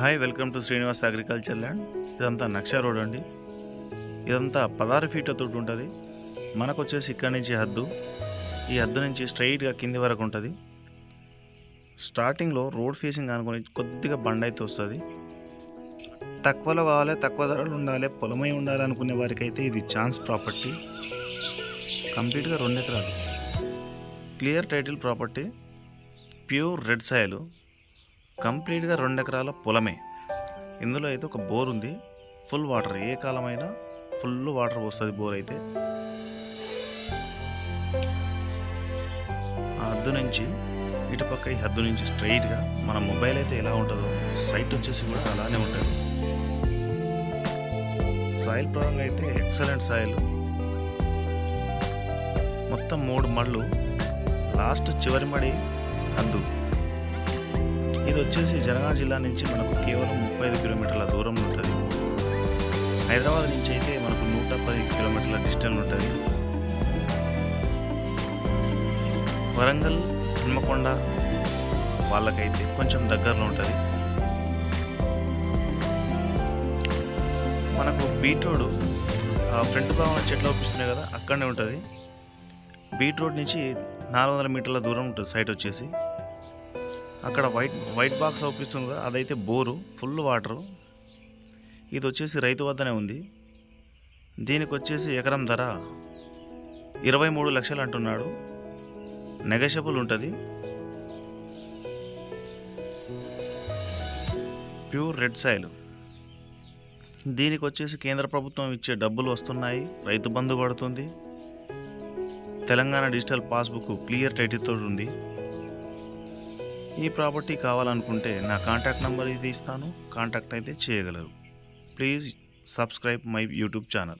Hi welcome to Srinivas agriculture land. ఇదంతా నక్షా road అండి. ఇదంతా పదహారు ఫీట్ల తోటి ఉంటుంది. మనకు వచ్చేసి ఇక్కడి నుంచి హద్దు. ఈ హద్దు నుంచి స్ట్రైట్గా కింది వరకు ఉంటుంది. స్టార్టింగ్లో రోడ్ ఫేసింగ్ అనుకుని కొద్దిగా బండ అయితే వస్తుంది. తక్కువలో కావాలి తక్కువ ధరలు ఉండాలి పొలమై ఉండాలి అనుకునే వారికి అయితే ఇది ఛాన్స్ ప్రాపర్టీ. కంప్లీట్గా రెండు ఎకరాలు. Clear title property pure red soil. కంప్లీట్గా రెండు ఎకరాల పొలమే. ఇందులో అయితే ఒక బోర్ ఉంది. Full water. ఏ కాలమైనా ఫుల్ వాటర్ వస్తుంది బోర్ అయితే. ఆ హద్దు నుంచి ఇటుపక్క ఈ హద్దు నుంచి స్ట్రైట్గా మన మొబైల్ అయితే ఎలా ఉంటుందో సైట్ వచ్చేసి కూడా అలానే ఉంటుంది. సాయిల్ పరంగా అయితే ఎక్సలెంట్ సాయిల్. మొత్తం మూడు మళ్ళు లాస్ట్ చివరి మడి హద్దు. ఇది వచ్చేసి జనగాం జిల్లా నుంచి మనకు కేవలం ముప్పై ఐదు కిలోమీటర్ల దూరంలో ఉంటుంది. హైదరాబాద్ నుంచి అయితే మనకు నూట పది కిలోమీటర్ల డిస్టెన్స్ ఉంటుంది. వరంగల్ హన్మకొండ వాళ్ళకైతే కొంచెం దగ్గరలో ఉంటుంది. మనకు బీట్రోడ్ ఆ ఫ్రంట్ భాగం చెట్లు అవుపిస్తున్నాయి కదా అక్కడనే ఉంటుంది. బీట్రోడ్ నుంచి నాలుగు వందల మీటర్ల దూరం ఉంటుంది సైట్ వచ్చేసి. అక్కడ వైట్ వైట్ బాక్స్ అవుపిస్తుంది కదా అదైతే బోరు ఫుల్ వాటరు. ఇది వచ్చేసి రైతు వద్దనే ఉంది. దీనికి వచ్చేసి ఎకరం ధర ఇరవై మూడు లక్షలు అంటున్నాడు. నెగషబుల్ ఉంటుంది. Pure red soil. దీనికి వచ్చేసి కేంద్ర ప్రభుత్వం ఇచ్చే డబ్బులు వస్తున్నాయి. రైతు బంధు పడుతుంది. తెలంగాణ డిజిటల్ పాస్బుక్ క్లియర్ టైటిల్తో ఉంది. ఈ ప్రాపర్టీ కావాలనుకుంటే నా కాంటాక్ట్ నెంబర్ ఇది ఇస్తాను. కాంటాక్ట్ అయితే చేయగలరు. Please subscribe my YouTube channel.